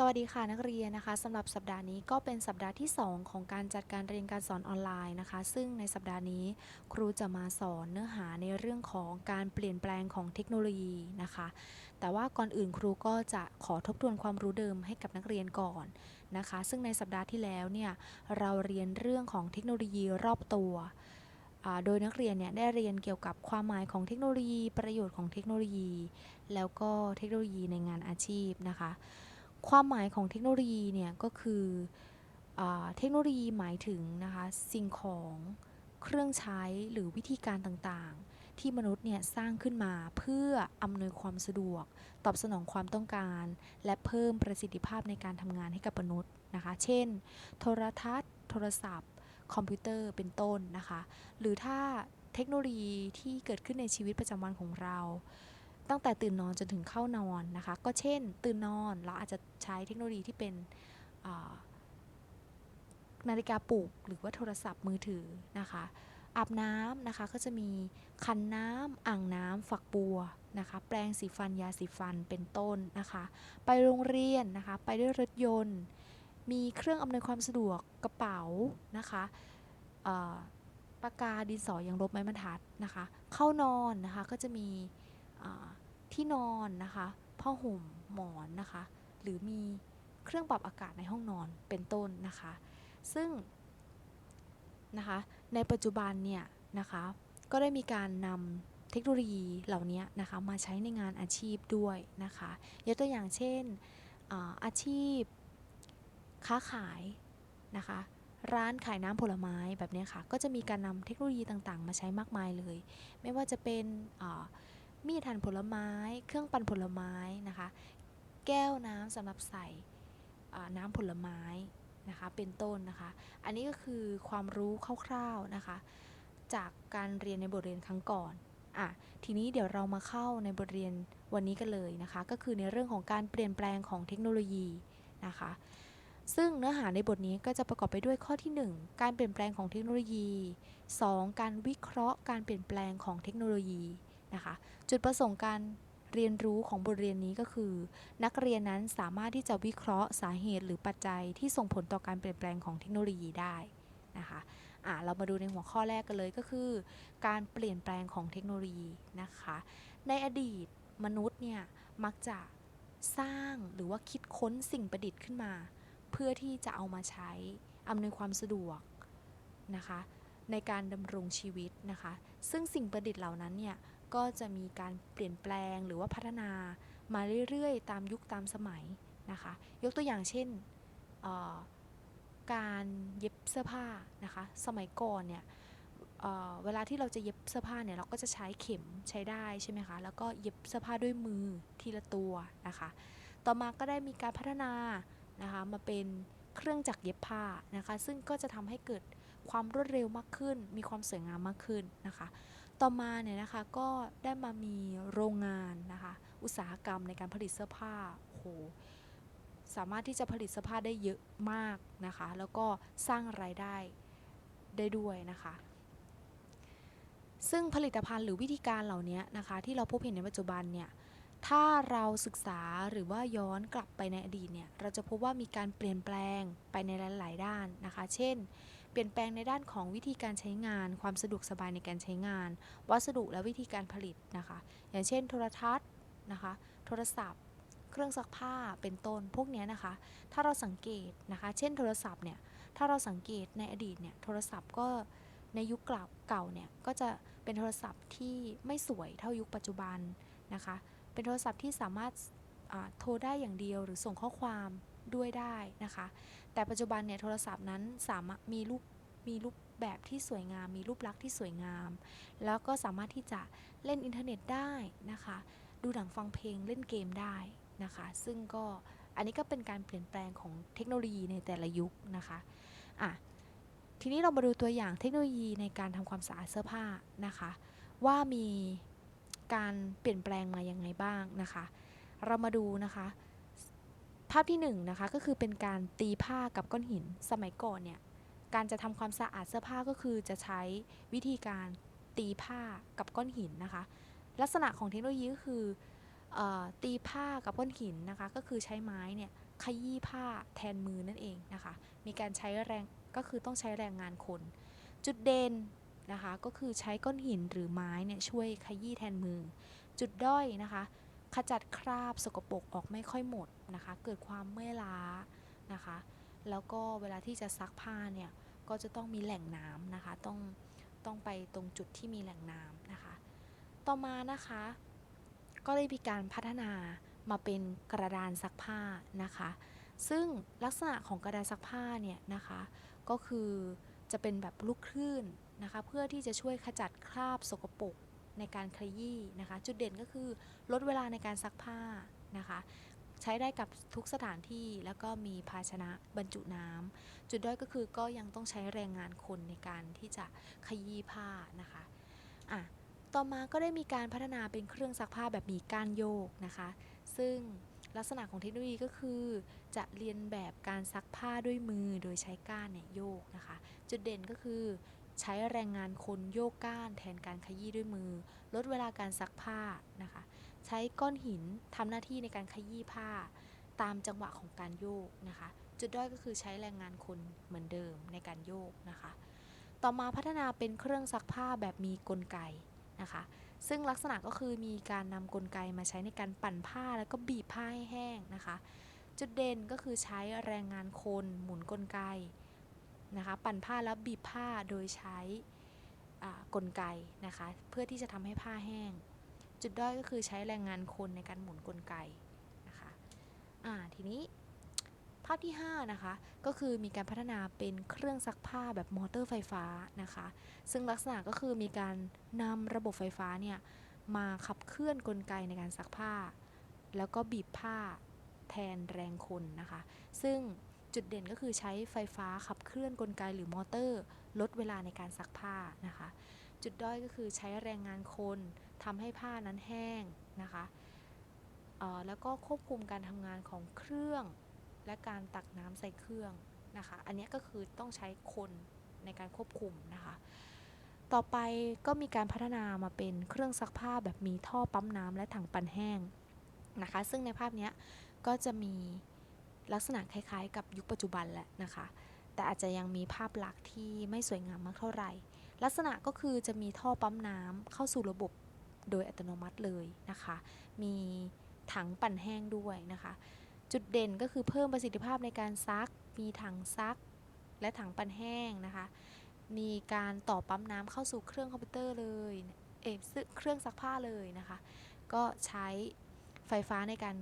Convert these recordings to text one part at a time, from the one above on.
สวัสดีค่ะนักเรียนนะคะสำหรับสัปดาห์นี้ก็เป็นสัปดาห์ที่ 2 ของการจัดการเรียนการสอนออนไลน์นะคะ ซึ่งในสัปดาห์นี้ครูจะมาสอนเนื้อหาในเรื่องของการเปลี่ยนแปลงของเทคโนโลยีนะคะ แต่ว่าก่อนอื่นครูก็จะขอทบทวนความรู้เดิมให้กับนักเรียนก่อนนะคะ ซึ่งในสัปดาห์ที่แล้วเนี่ยเราเรียนเรื่องของเทคโนโลยีรอบตัวโดยนักเรียนเนี่ยได้เรียนเกี่ยวกับความหมายของเทคโนโลยี ประโยชน์ของเทคโนโลยี แล้วก็เทคโนโลยีในงานอาชีพนะคะ ความหมายของเทคโนโลยีเนี่ยก็คืออเทคโนโลยีหมายถึงนะคะสิ่งของเครื่องใช้หรือวิธีการต่างๆ ที่มนุษย์เนี่ยสร้างขึ้นมาเพื่ออำนวยความสะดวก ตอบสนองความต้องการ และเพิ่มประสิทธิภาพในการทำงานให้กับมนุษย์นะคะ เช่น โทรทัศน์ โทรศัพท์ คอมพิวเตอร์เป็นต้นนะคะ หรือถ้าเทคโนโลยีที่เกิดขึ้นในชีวิตประจำวันของเรา ตั้งแต่ตื่นนอนจนถึงเข้านอนนะคะ ก็เช่น ตื่นนอนเราอาจจะใช้เทคโนโลยีที่เป็นนาฬิกาปลุกหรือว่าโทรศัพท์มือถือนะคะ อาบน้ำนะคะก็จะมีคันน้ำอ่างน้ำฝักบัวนะคะ แปรงสีฟันยาสีฟันเป็นต้นนะคะ ไปโรงเรียนนะคะ ไปด้วยรถยนต์ มีเครื่องอำนวยความสะดวกกระเป๋านะคะปากกาดินสอยังลบไม้บรรทัดนะคะ เข้านอนนะคะก็จะมี ที่นอนนะคะผ้าห่มหมอนนะคะ หรือมีเครื่องปรับอากาศในห้องนอนเป็นต้นนะคะ ซึ่งนะคะในปัจจุบันเนี่ยนะคะก็ได้มีการนำเทคโนโลยีเหล่านี้นะคะมาใช้ในงานอาชีพด้วยนะคะยกตัวอย่างเช่นอาอาชีพค้าขายนะคะร้านขายน้ำผลไม้แบบเนี้ยค่ะก็จะมีการนำเทคโนโลยีต่างๆ มาใช้มากมายเลย ไม่ว่าจะเป็นอา มีดหั่นผลไม้ เครื่องปั่นผลไม้นะคะ แก้วน้ำสำหรับใส่น้ำผลไม้นะคะ เป็นต้นนะคะ อันนี้ก็คือความรู้คร่าวๆนะคะ จากการเรียนในบทเรียนครั้งก่อนอะทีนี้เดี๋ยวเรามาเข้าในบทเรียนวันนี้กันเลยนะคะ ก็คือในเรื่องของการเปลี่ยนแปลงของเทคโนโลยีนะคะ ซึ่งเนื้อหาในบทนี้ก็จะประกอบไปด้วยข้อที่ 1 การเปลี่ยนแปลงของเทคโนโลยี 2 การวิเคราะห์การเปลี่ยนแปลงของเทคโนโลยี นะคะ จุดประสงค์การเรียนรู้ของบทเรียนนี้ก็คือ นักเรียนนั้นสามารถที่จะวิเคราะห์สาเหตุหรือปัจจัยที่ส่งผลต่อการเปลี่ยนแปลงของเทคโนโลยีได้นะคะอะเรามาดูในหัวข้อแรกกันเลยก็คือ การเปลี่ยนแปลงของเทคโนโลยีนะคะ ในอดีตมนุษย์เนี่ยมักจะสร้างหรือว่าคิดค้นสิ่งประดิษฐ์ขึ้นมา เพื่อที่จะเอามาใช้อำนวยความสะดวกนะคะในการดำรงชีวิตนะคะ ซึ่งสิ่งประดิษฐ์เหล่านั้นเนี่ย ก็จะมีการเปลี่ยนแปลงหรือว่าพัฒนามาเรื่อยๆ ตามยุคตามสมัยนะคะ ยกตัวอย่างเช่นการเย็บเสื้อผ้านะคะ สมัยก่อนเนี่ยเเวลาที่เราจะเย็บเสื้อผ้าเนี่ยเราก็จะใช้เข็มใช้ได้ใช่ไหมคะ แล้วก็เย็บเสื้อผ้าด้วยมือทีละตัวนะคะ ต่อมาก็ได้มีการพัฒนานะคะมาเป็นเครื่องจักรเย็บผ้านะคะ ซึ่งก็จะทำให้เกิดความรวดเร็วมากขึ้น มีความสวยงามมากขึ้นนะคะ ต่อมาเนี่ยนะคะก็ได้มามีโรงงานนะคะอุตสาหกรรมในการผลิตเสื้อผ้าโหสามารถที่จะผลิตเสื้อผ้าได้เยอะมากนะคะ แล้วก็สร้างรายได้ได้ด้วยนะคะ ซึ่งผลิตภัณฑ์หรือวิธีการเหล่านี้นะคะ ที่เราพบเห็นในปัจจุบันเนี่ยถ้าเราศึกษาหรือว่าย้อนกลับไปในอดีตเนี่ยเราจะพบว่ามีการเปลี่ยนแปลงไปในหลาย ๆ ด้านนะคะ เช่น เปลี่ยนแปลงในด้านของวิธีการใช้งาน ความสะดวกสบายในการใช้งาน วัสดุและวิธีการผลิตนะคะ อย่างเช่น โทรทัศน์นะคะ โทรศัพท์ เครื่องซักผ้าเป็นต้นพวกนี้นะคะ ถ้าเราสังเกตนะคะ เช่น โทรศัพท์เนี่ยถ้าเราสังเกตในอดีตเนี่ยโทรศัพท์ก็ในยุคเก่าเก่าเนี่ยก็จะเป็นโทรศัพท์ที่ไม่สวยเท่ายุคปัจจุบันนะคะ เป็นโทรศัพท์ที่สามารถโทรได้อย่างเดียวหรือส่งข้อความ ด้วยได้นะคะ แต่ปัจจุบันเนี่ยโทรศัพท์นั้นสามารถมีรูปมีรูปแบบที่สวยงาม มีรูปลักษณ์ที่สวยงาม แล้วก็สามารถที่จะเล่นอินเทอร์เน็ตได้นะคะ ดูหนังฟังเพลงเล่นเกมได้นะคะ ซึ่งก็อันนี้ก็เป็นการเปลี่ยนแปลงของเทคโนโลยีในแต่ละยุคนะคะอะทีนี้เรามาดูตัวอย่างเทคโนโลยีในการทำความสะอาดเสื้อผ้านะคะ ว่ามีการเปลี่ยนแปลงมายังไงบ้างนะคะ เรามาดูนะคะ ภาพที่1นงนะคะก็คือเป็นการตีผ้ากับก้อนหินสมัยก่อนเนี่ยการจะทำความสะอาดเสื้อผ้าก็คือจะใช้วิธีการตีผ้ากับก้อนหินนะคะ ลักษณะของเทคโนโลยีก็คืออตีผ้ากับก้อนหินนะคะ ก็คือใช้ไม้เนี่ยขยี้ผ้าแทนมือนั่นเองนะคะ มีการใช้แรงก็คือต้องใช้แรงงานคน จุดเด่นนะคะก็คือใช้ก้อนหินหรือไม้เนี่ยช่วยขยี้แทนมือ จุดด้อยนะคะ ขจัดคราบสกปรกออกไม่ค่อยหมดนะคะ เกิดความเมื่อยล้านะคะ แล้วก็เวลาที่จะซักผ้าเนี่ยก็จะต้องมีแหล่งน้ำนะคะ ต้องต้องไปตรงจุดที่มีแหล่งน้ำนะคะ ต่อมานะคะ ก็ได้มีการพัฒนามาเป็นกระดานซักผ้านะคะ ซึ่งลักษณะของกระดานซักผ้าเนี่ยนะคะ ก็คือจะเป็นแบบลูกคลื่นนะคะ เพื่อที่จะช่วยขจัดคราบสกปรก ในการขยี้นะคะ จุดเด่นก็คือลดเวลาในการซักผ้านะคะ ใช้ได้กับทุกสถานที่แล้วก็มีภาชนะบรรจุน้ำจุดด้อยก็คือก็ยังต้องใช้แรงงานคนในการที่จะขยี้ผ้านะคะอะต่อมาก็ได้มีการพัฒนาเป็นเครื่องซักผ้าแบบมีก้านโยกนะคะ ซึ่งลักษณะของเทคโนโลยีก็คือ จะเรียนแบบการซักผ้าด้วยมือโดยใช้ก้านเนี่ยโยกนะคะ จุดเด่นก็คือ ใช้แรงงานคนโยกก้านแทนการขยี้ด้วยมือ ลดเวลาการซักผ้านะคะ ใช้ก้อนหินทำหน้าที่ในการขยี้ผ้า ตามจังหวะของการโยกนะคะ จุดด้อยก็คือใช้แรงงานคนเหมือนเดิมในการโยกนะคะ ต่อมาพัฒนาเป็นเครื่องซักผ้าแบบมีกลไกนะคะ ซึ่งลักษณะก็คือมีการนำกลไกมาใช้ในการปั่นผ้าแล้วก็บีบผ้าให้แห้งนะคะ จุดเด่นก็คือใช้แรงงานคนหมุนกลไก นะคะปั่นผ้าแล้วบีบผ้าโดยใช้กลไกนะคะเพื่อที่จะทำให้ผ้าแห้ง จุดด้อยก็คือใช้แรงงานคนในการหมุนกลไกนะคะอ่าทีนี้ภาพที่5นะคะก็คือมีการพัฒนาเป็นเครื่องซักผ้าแบบมอเตอร์ไฟฟ้านะคะซึ่งลักษณะก็คือมีการนำระบบไฟฟ้าเนี่ยมาขับเคลื่อนกลไกในการซักผ้า แล้วก็บีบผ้าแทนแรงคนนะคะ ซึ่ง จุดเด่นก็คือใช้ไฟฟ้าขับเคลื่อนกลไกหรือมอเตอร์ ลดเวลาในการซักผ้านะคะ จุดด้อยก็คือใช้แรงงานคนทำให้ผ้านั้นแห้งนะคะแล้วก็ควบคุมการทำงานของเครื่อง และการตักน้ำใส่เครื่องนะคะ อันนี้ก็คือต้องใช้คนในการควบคุมนะคะ ต่อไปก็มีการพัฒนามาเป็นเครื่องซักผ้าแบบมีท่อปั๊มน้ำและถังปั่นแห้งนะคะ ซึ่งในภาพนี้ก็จะมี ลักษณะคล้ายๆ กับยุคปัจจุบันแหละนะคะ แต่อาจจะยังมีภาพลักษณ์ที่ไม่สวยงามมากเท่าไหร่ ลักษณะก็คือจะมีท่อปั๊มน้ำเข้าสู่ระบบโดยอัตโนมัติเลยนะคะ มีถังปั่นแห้งด้วยนะคะ จุดเด่นก็คือเพิ่มประสิทธิภาพในการซัก มีถังซัก และถังปั่นแห้งนะคะ มีการต่อปั๊มน้ำเข้าสู่เครื่องคอมพิวเตอร์เลย เอยซึ่งเครื่องซักผ้าเลยนะคะ ก็ใช้ไฟฟ้าในการ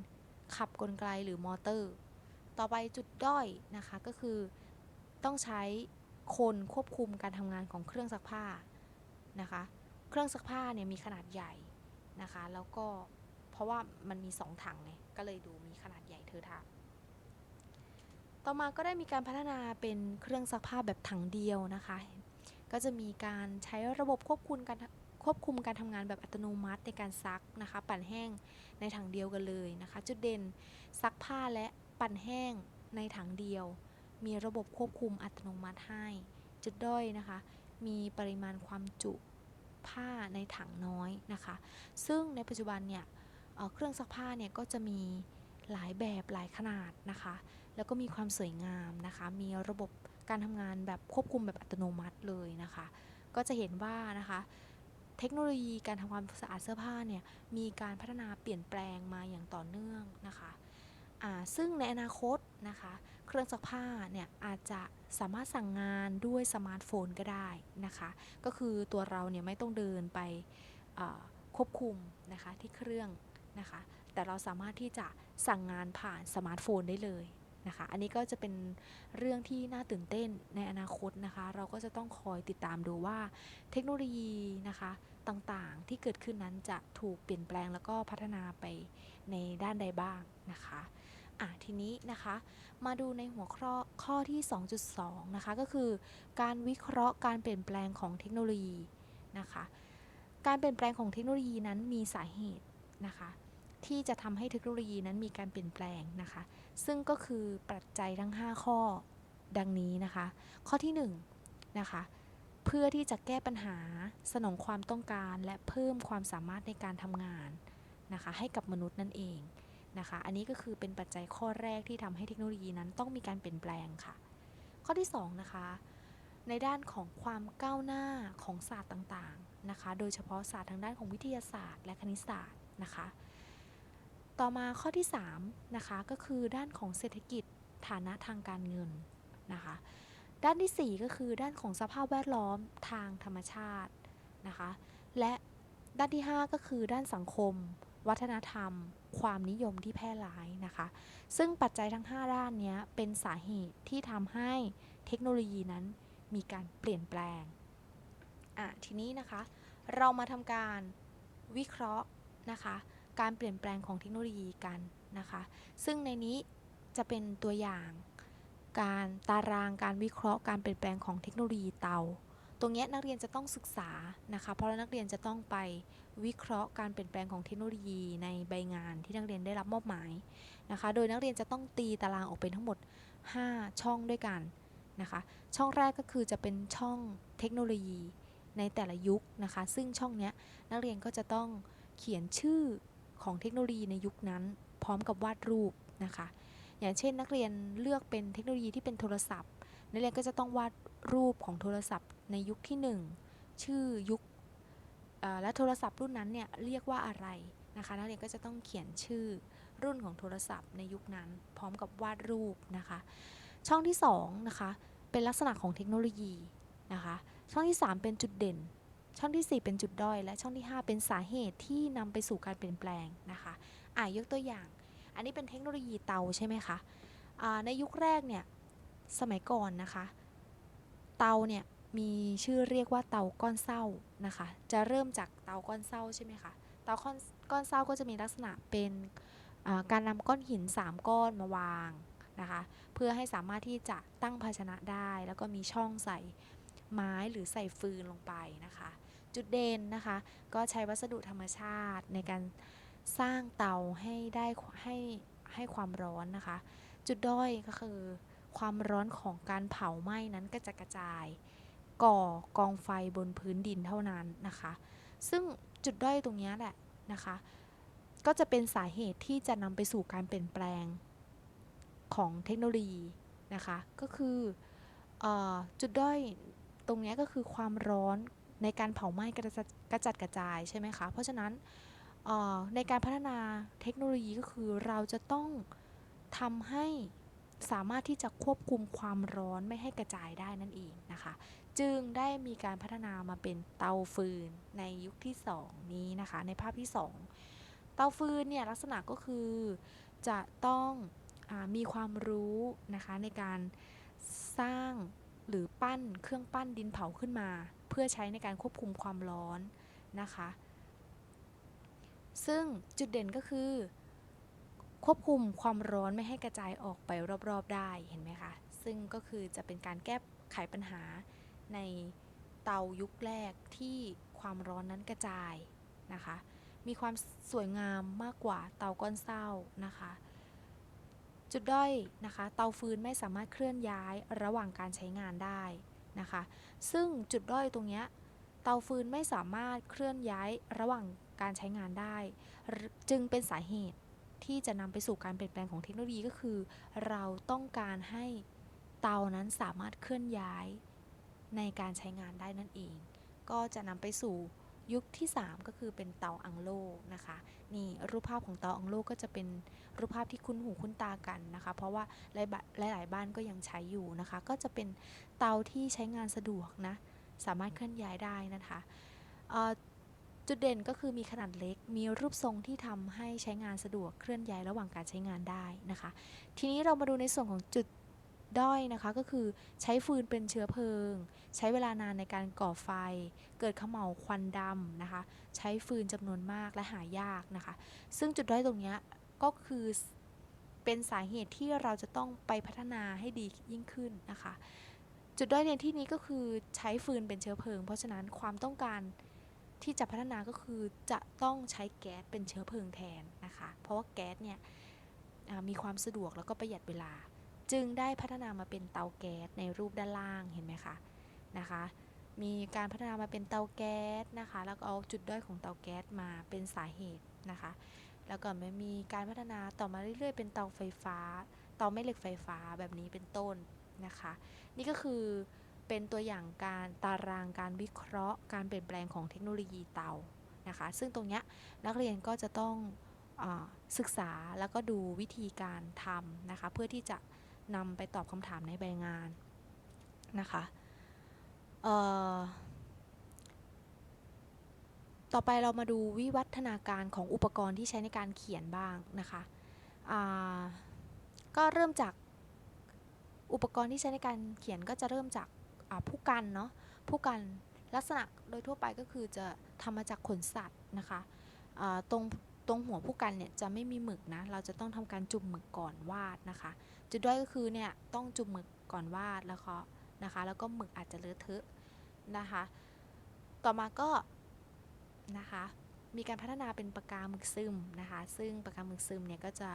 ขับกลไกหรือมอเตอร์ ต่อไปจุดด้อยนะคะก็คือต้องใช้คนควบคุมการทำงานของเครื่องซักผ้านะคะ เครื่องซักผ้าเนี่ยมีขนาดใหญ่นะคะ แล้วก็เพราะว่ามันมี 2 ถังไงก็เลยดูมีขนาดใหญ่เทอทะต่อมาก็ได้มีการพัฒนาเป็นเครื่องซักผ้าแบบถังเดียวนะคะ ก็จะมีการใช้ระบบควบคุมการควบคุมการทำงานแบบอัตโนมัติในการซักนะคะ ปั่นแห้งในถังเดียวกันเลยนะคะ จุดเด่นซักผ้าและ ปั่นแห้งในถังเดียว มีระบบควบคุมอัตโนมัติให้ จุดด้อยนะคะ มีปริมาณความจุผ้าในถังน้อยนะคะ ซึ่งในปัจจุบันเนี่ยเเครื่องซักผ้าเนี่ยก็จะมีหลายแบบหลายขนาดนะคะ แล้วก็มีความสวยงามนะคะ มีระบบการทำงานแบบควบคุมแบบอัตโนมัติเลยนะคะ ก็จะเห็นว่านะคะ เทคโนโลยีการทำความสะอาดเสื้อผ้าเนี่ยมีการพัฒนาเปลี่ยนแปลงมาอย่างต่อเนื่องนะคะ ซึ่งในอนาคตนะคะ เครื่องซักผ้าเนี่ยอาจจะสามารถสั่งงานด้วยสมาร์ทโฟนก็ได้นะคะ ก็คือตัวเราเนี่ยไม่ต้องเดินไปควบคุมนะคะที่เครื่องนะคะ แต่เราสามารถที่จะสั่งงานผ่านสมาร์ทโฟนได้เลยนะคะ อันนี้ก็จะเป็นเรื่องที่น่าตื่นเต้นในอนาคตนะคะ เราก็จะต้องคอยติดตามดูว่าเทคโนโลยีนะคะต่างๆที่เกิดขึ้นนั้นจะถูกเปลี่ยนแปลงแล้วก็พัฒนาไปในด้านใดบ้างนะคะ อะทีนี้นะคะ มาดูในหัวข้อข้อที่ 2.2 นะคะ ก็คือการวิเคราะห์การเปลี่ยนแปลงของเทคโนโลยีนะคะ การเปลี่ยนแปลงของเทคโนโลยีนั้นมีสาเหตุนะคะ ที่จะทำให้เทคโนโลยีนั้นมีการเปลี่ยนแปลงนะคะ ซึ่งก็คือปัจจัยทั้ง 5 ข้อดังนี้นะคะ ข้อที่1นะคะเพื่อที่จะแก้ปัญหาสนองความต้องการและเพิ่มความสามารถในการทำงานนะคะ ให้กับมนุษย์นั่นเอง นะคะ อันนี้ก็คือเป็นปัจจัยข้อแรกที่ทำให้เทคโนโลยีนั้นต้องมีการเปลี่ยนแปลงค่ะ ข้อที่2นะคะในด้านของความก้าวหน้าของศาสตร์ต่างๆนะคะ โดยเฉพาะศาสตร์ทางด้านของวิทยาศาสตร์ และคณิตศาสตร์นะคะ ต่อมาข้อที่3นะคะก็คือด้านของเศรษฐกิจฐานะทางการเงินนะคะ ด้านที่ 4 ก็คือด้านของสภาพแวดล้อมทางธรรมชาตินะคะ และด้านที่ 5 ก็คือด้านสังคม วัฒนธรรม ความนิยมที่แพร่หลายนะคะ ซึ่งปัจจัยทั้ง 5 ด้านนี้เป็นสาเหตุที่ทำให้เทคโนโลยีนั้นมีการเปลี่ยนแปลงอะทีนี้นะคะ เรามาทำการวิเคราะห์นะคะ การเปลี่ยนแปลงของเทคโนโลยีกันนะคะ ซึ่งในนี้จะเป็นตัวอย่าง การตารางการวิเคราะห์การเปลี่ยนแปลงของเทคโนโลยีเตา ตรงนี้นักเรียนจะต้องศึกษานะคะ เพราะนักเรียนจะต้องไปวิเคราะห์การเปลี่ยนแปลงของเทคโนโลยีในใบงานที่นักเรียนได้รับมอบหมายนะคะ โดยนักเรียนจะต้องตีตารางออกเป็นทั้งหมด 5 ช่องด้วยกันนะคะ ช่องแรกก็คือจะเป็นช่องเทคโนโลยีในแต่ละยุคนะคะ ซึ่งช่องนี้นักเรียนก็จะต้องเขียนชื่อของเทคโนโลยีในยุคนั้น พร้อมกับวาดรูปนะคะ อย่างเช่นนักเรียนเลือกเป็นเทคโนโลยีที่เป็นโทรศัพท์ นักเรียนก็จะต้องวาด รูปของโทรศัพท์ในยุคที่ 1 ชื่อยุคและโทรศัพท์รุ่นนั้นเนี่ยเรียกว่าอะไรนะคะนักเรียนก็จะต้องเขียนชื่อรุ่นของโทรศัพท์ในยุคนั้น พร้อมกับวาดรูปนะคะ ช่องที่2นะคะเป็นลักษณะของเทคโนโลยีนะคะช่องที่ 3 เป็นจุดเด่น ช่องที่ 4 เป็นจุดด้อย และช่องที่ 5 เป็นสาเหตุที่นำไปสู่การเปลี่ยนแปลงนะคะอ่ายกตัวอย่าง อันนี้เป็นเทคโนโลยีเตาใช่ไหมคะในยุคแรกเนี่ยสมัยก่อนนะคะ เตาเนี่ยมีชื่อเรียกว่าเตาก้อนเศร้านะคะ จะเริ่มจากเตาก้อนเศร้าใช่ไหมคะเตาก้อนก้อนเศร้าก็จะมีลักษณะเป็นการนำก้อนหิน 3 ก้อนมาวางนะคะเพื่อให้สามารถที่จะตั้งภาชนะได้ แล้วก็มีช่องใส่ไม้หรือใส่ฟืนลงไปนะคะ จุดเด่นนะคะก็ใช้วัสดุธรรมชาติในการสร้างเตาให้ได้ให้ให้ความร้อนนะคะ จุดด้อยก็คือ ความร้อนของการเผาไหม้นั้นก็จะกระจาย ก่อกองไฟบนพื้นดินเท่านั้นนะคะ ซึ่งจุดด้อยตรงนี้แหละนะคะ ก็จะเป็นสาเหตุที่จะนำไปสู่การเปลี่ยนแปลงของเทคโนโลยีนะคะ ก็คืออจุดด้อยตรงนี้ก็คือความร้อนในการเผาไหม้กระจัดกระจายใช่ไหมคะ เพราะฉะนั้นในการพัฒนาเทคโนโลยีก็คือเราจะต้องทำให้ สามารถที่จะควบคุมความร้อนไม่ให้กระจายได้นั่นเองนะคะ จึงได้มีการพัฒนามาเป็นเตาฟืนในยุคที่ 2 นี้นะคะ ในภาพที่ 2 เตาฟืนเนี่ยลักษณะก็คือจะต้องอมีความรู้นะคะในการสร้างหรือปั้นเครื่องปั้นดินเผาขึ้นมา เพื่อใช้ในการควบคุมความร้อนนะคะ ซึ่งจุดเด่นก็คือ ควบคุมความร้อนไม่ให้กระจายออกไปรอบๆได้เห็นไหมคะ ซึ่งก็คือจะเป็นการแก้ไขปัญหาในเตายุคแรกที่ความร้อนนั้นกระจายนะคะ มีความสวยงามมากกว่าเตาก้อนเศร้านะคะ จุดด้อยนะคะ เตาฟืนไม่สามารถเคลื่อนย้ายระหว่างการใช้งานได้นะคะ ซึ่งจุดด้อยตรงนี้เตาฟืนไม่สามารถเคลื่อนย้ายระหว่างการใช้งานได้ จึงเป็นสาเหตุ ที่จะนำไปสู่การเปลี่ยนแปลงของเทคโนโลยีก็คือ เราต้องการให้เตานั้นสามารถเคลื่อนย้ายในการใช้งานได้นั่นเอง ก็จะนำไปสู่ยุคที่ 3 ก็คือเป็นเตาอังโลนะคะ นี่รูปภาพของเตาอังโลก็จะเป็นรูปภาพที่คุ้นหูคุ้นตากันนะคะ เพราะว่าหลายหลายบ้านก็ยังใช้อยู่นะคะ ก็จะเป็นเตาที่ใช้งานสะดวกนะ สามารถเคลื่อนย้ายได้นะคะ จุดเด่นก็คือมีขนาดเล็ก มีรูปทรงที่ทำให้ใช้งานสะดวกเคลื่อนย้ายระหว่างการใช้งานได้นะคะ ทีนี้เรามาดูในส่วนของจุดด้อยนะคะก็คือใช้ฟืนเป็นเชื้อเพลิง ใช้เวลานานในการก่อไฟ เกิดขมเหลาควันดำนะคะ ใช้ฟืนจำนวนมากและหายากนะคะ ซึ่งจุดด้อยตรงนี้ก็คือเป็นสาเหตุที่เราจะต้องไปพัฒนาให้ดียิ่งขึ้นนะคะ จุดด้อยในที่นี้ก็คือใช้ฟืนเป็นเชื้อเพลิง เพราะฉะนั้นความต้องการ ที่จะพัฒนาก็คือจะต้องใช้แก๊สเป็นเชื้อเพลิงแทนนะคะ เพราะว่าแก๊สเนี่ยมีความสะดวกแล้วก็ประหยัดเวลา จึงได้พัฒนามาเป็นเตาแก๊สในรูปด้านล่างเห็นไหมคะนะคะ มีการพัฒนามาเป็นเตาแก๊สนะคะ แล้วก็เอาจุดด้อยของเตาแก๊สมาเป็นสาเหตุนะคะ แล้วก็มันมีการพัฒนาต่อมาเรื่อยๆ เป็นเตาไฟฟ้า เตาแม่เหล็กไฟฟ้าแบบนี้เป็นต้นนะคะ นี่ก็คือ เป็นตัวอย่างการตารางการวิเคราะห์ การเปลี่ยนแปลงของเทคโนโลยีเตานะคะ ซึ่งตรงนี้นักเรียนก็จะต้องอศึกษาแล้วก็ดูวิธีการทำนะคะ เพื่อที่จะนำไปตอบคำถามในใบงานนะคะต่อไปเรามาดูวิวัฒนาการของอุปกรณ์ที่ใช้ในการเขียนบ้างนะคะก็เริ่มจากอุปกรณ์ที่ใช้ในการเขียนก็จะเริ่มจาก ผู้กันเนาะผู้กันลักษณะโดยทั่วไปก็คือจะทำมาจากขนสัตว์นะคะตรงตรงหัวผู้กันเนี่ยจะไม่มีหมึกนะ เราจะต้องทำการจุ่มหมึกก่อนวาดนะคะ จุดด้อยก็คือเนี่ยต้องจุ่มหมึกก่อนวาดแล้วก็นะคะ แล้วก็หมึกอาจจะเลอะเทอะนะคะ ต่อมาก็นะคะ มีการพัฒนาเป็นปากกาหมึกซึมนะคะ ซึ่งปากกาหมึกซึมเนี่ยก็จะ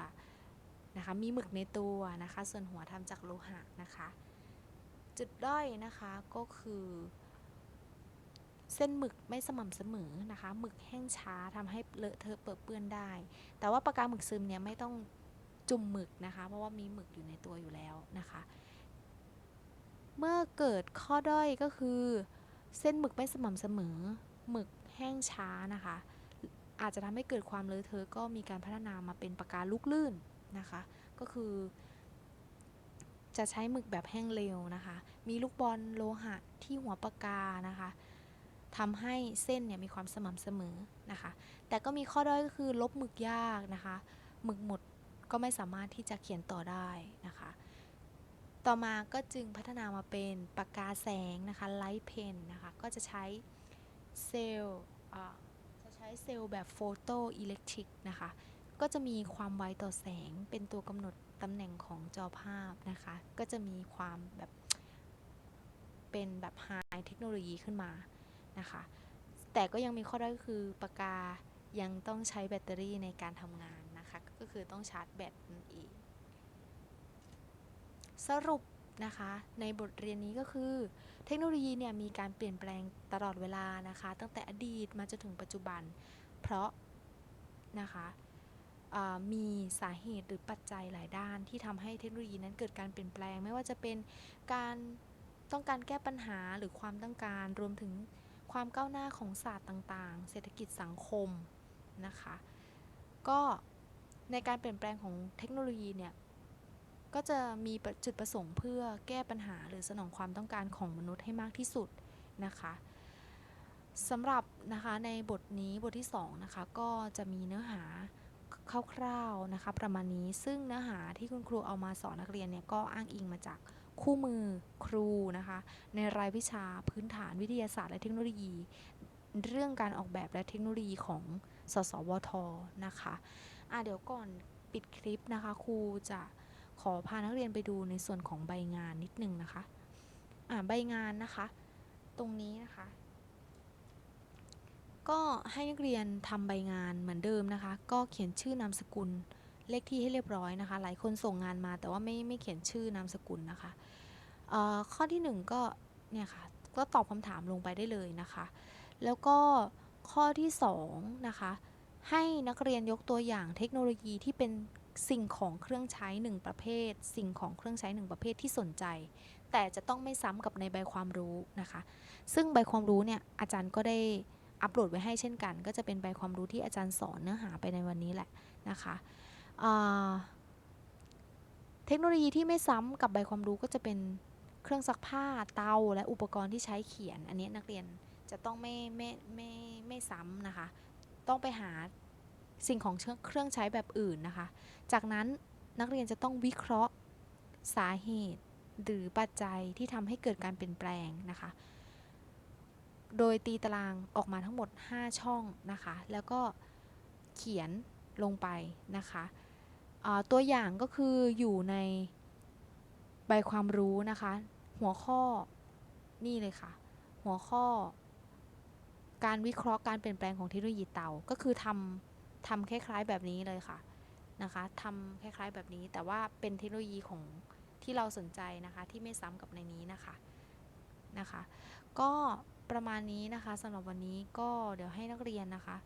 นะคะมีหมึกในตัวนะคะ ส่วนหัวทำจากโลหะนะคะ จุดด้อยนะคะก็คือ เส้นหมึกไม่สม่ำเสมอนะคะ หมึกแห้งช้าทำให้เลอะเทอะเปื้อนเปื้อนได้ แต่ว่าปากกาหมึกซึมเนี่ยไม่ต้องจุ่มหมึกนะคะ เพราะว่ามีหมึกอยู่ในตัวอยู่แล้วนะคะ เมื่อเกิดข้อด้อยก็คือ เส้นหมึกไม่สม่ำเสมอ หมึกแห้งช้านะคะ อาจจะทำให้เกิดความเลอะเทอะก็มีการพัฒนามาเป็นปากกาลูกลื่นนะคะ ก็คือ จะใช้หมึกแบบแห้งเร็วนะคะ มีลูกบอลโลหะที่หัวปากกานะคะทำให้เส้นเนี่ยมีความสม่ำเสมอนะคะ แต่ก็มีข้อด้อยก็คือลบหมึกยากนะคะ หมึกหมดก็ไม่สามารถที่จะเขียนต่อได้นะคะ ต่อมาก็จึงพัฒนามาเป็นปากกาแสงนะคะไลท์เพนนะคะ ก็จะใช้เซลล์จะใช้เซลล์แบบโฟโตอิเล็กทริกนะคะ ก็จะมีความไวต่อแสงเป็นตัวกำหนด ตำแหน่งของจอภาพนะคะ ก็จะมีความแบบเป็นแบบไฮเทคโนโลยีขึ้นมานะคะ แต่ก็ยังมีข้อด้อยก็คือปากกายังต้องใช้แบตเตอรี่ในการทำงานนะคะ ก็คือต้องชาร์จแบตนั่นเองสรุปนะคะในบทเรียนนี้ก็คือ เทคโนโลยีเนี่ยมีการเปลี่ยนแปลงตลอดเวลานะคะ ตั้งแต่อดีตมาจนถึงปัจจุบัน เพราะนะคะ มีสาเหตุหรือปัจจัยหลายด้านที่ทำให้เทคโนโลยีนั้นเกิดการเปลี่ยนแปลง ไม่ว่าจะเป็นการต้องการแก้ปัญหาหรือความต้องการรวมถึงความก้าวหน้าของศาสตร์ต่างๆ เศรษฐกิจสังคมนะคะ ก็ในการเปลี่ยนแปลงของเทคโนโลยีเนี่ยก็จะมีจุดประสงค์เพื่อแก้ปัญหาหรือสนองความต้องการของมนุษย์ให้มากที่สุดนะคะสำหรับนะคะในบทนี้บทที่2นะคะก็จะมีเนื้อหา คร่าวๆนะคะ ประมาณนี้ซึ่งเนื้อหาที่คุณครูเอามาสอนนักเรียนเนี่ยก็อ้างอิงมาจากคู่มือครูนะคะ ในรายวิชาพื้นฐานวิทยาศาสตร์และเทคโนโลยี เรื่องการออกแบบและเทคโนโลยีของสสวทนะคะอะเดี๋ยวก่อนปิดคลิปนะคะครูจะขอพานักเรียนไปดูในส่วนของใบงานนิดนึงนะคะอ่าใบงานนะคะ ตรงนี้นะคะ ก็ให้นักเรียนทำใบงานเหมือนเดิมนะคะ ก็เขียนชื่อนามสกุลเลขที่ให้เรียบร้อยนะคะ หลายคนส่งงานมาแต่ว่าไม่ไม่เขียนชื่อนามสกุลนะคะข้อที่หนึ่งก็เนี่ยค่ะก็ตอบคำถามลงไปได้เลยนะคะ แล้วก็ข้อที่สองนะคะให้นักเรียนยกตัวอย่างเทคโนโลยีที่เป็นสิ่งของเครื่องใช้หนึ่งประเภท สิ่งของเครื่องใช้หนึ่งประเภทที่สนใจ แต่จะต้องไม่ซ้ำกับในใบความรู้นะคะ ซึ่งใบความรู้เนี่ยอาจารย์ก็ได้ อัปโหลดไว้ให้เช่นกัน ก็จะเป็นใบความรู้ที่อาจารย์สอนเนื้อหาไปในวันนี้แหละนะคะเทคโนโลยีที่ไม่ซ้ำกับใบความรู้ก็จะเป็นเครื่องซักผ้าเตาและอุปกรณ์ที่ใช้เขียน อันนี้นักเรียนจะต้องไม่ไม่ไม่ไม่ซ้ำนะคะ ต้องไปหาสิ่งของเครื่องใช้แบบอื่นนะคะ จากนั้นนักเรียนจะต้องวิเคราะห์สาเหตุ หรือปัจจัยที่ทำให้เกิดการเปลี่ยนแปลงนะคะ โดยตีตารางออกมาทั้งหมด 5 ช่องนะคะ แล้วก็เขียนลงไปนะคะตัวอย่างก็คืออยู่ในใบความรู้นะคะ หัวข้อนี่เลยค่ะ หัวข้อ การวิเคราะห์การเปลี่ยนแปลงของเทคโนโลยีเตา ก็คือทำทำคล้ายๆแบบนี้เลยค่ะนะคะทำคล้ายๆแบบนี้แต่ว่าเป็นเทคโนโลยีของที่เราสนใจนะคะที่ไม่ซ้ำกับในนี้นะคะ นะคะ ก็ประมาณนี้นะคะสำหรับวันนี้ก็เดี๋ยวให้นักเรียนนะคะ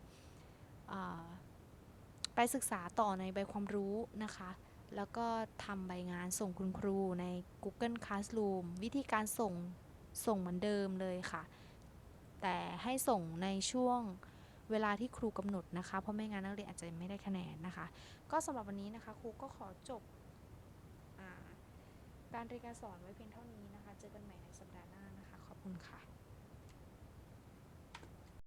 ไปศึกษาต่อในใบความรู้นะคะ แล้วก็ทำใบงานส่งคุณครูใน Google Classroom วิธีการส่งส่งเหมือนเดิมเลยค่ะ แต่ให้ส่งในช่วงเวลาที่ครูกำหนดนะคะ เพราะไม่งั้นนักเรียนอาจจะไม่ได้คะแนนนะคะ ก็สำหรับวันนี้นะคะครูก็ขอจบอการเรียนการสอนไว้เพียงเท่านี้นะคะ เจอกันใหม่ คุณค่ะ